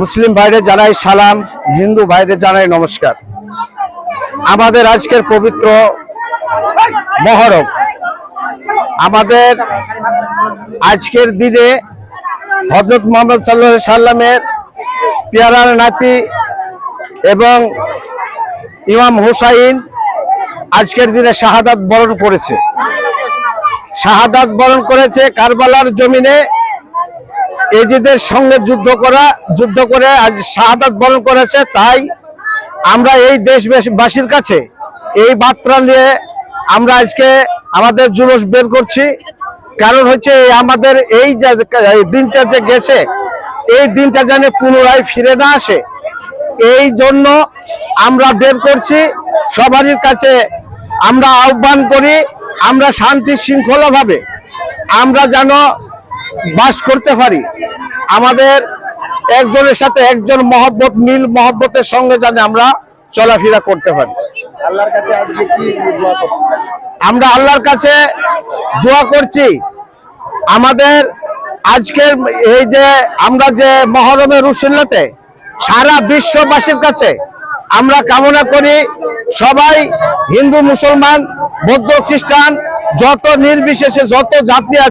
মুসলিম ভাইরে জানাই সালাম, হিন্দু ভাইরে জানাই নমস্কার। আমাদের আজকের পবিত্র মহরম, আমাদের আজকের দিনে হজরত মোহাম্মদ সাল্লাহ সাল্লামের পেয়ারার নাতি এবং ইমাম হুসাইন আজকের দিনে শাহাদাত বরণ করেছে। শাহাদাত বরণ করেছে কারবালার জমিনে এজিদের সঙ্গে যুদ্ধ করা, যুদ্ধ করে আজ শাহাদাত বরণ করেছে, তাই আমরা এই দেশবাসীর কাছে এই বার্তা নিয়ে আমরা আজকে আমাদের জুলুস বের করছি। কারণ হচ্ছে আমাদের এই দিনটা যে গেছে, এই দিনটা যেন পুনরায় ফিরে না আসে, এই জন্য আমরা বের করছি। সবারই কাছে আমরা আহ্বান করি, আমরা শান্তি শৃঙ্খলা ভাবে আমরা যেন বাস করতে পারি। আমাদের একজনের সাথে একজন মহব্বত মিল মহব্বতের সঙ্গে যেন আমরা চলাফেরা করতে পারি। আল্লাহর কাছে আজকে কি দোয়া আমরা আল্লাহর কাছে দোয়া করছি। আমাদের আজকের এই যে আমরা যে মহরমের রুসিল্লাতে সারা বিশ্ববাসীর কাছে আমরা কামনা করি সবাই হিন্দু মুসলমান বৌদ্ধ খ্রিস্টান যত নির্বিশেষে যত জাতি আছে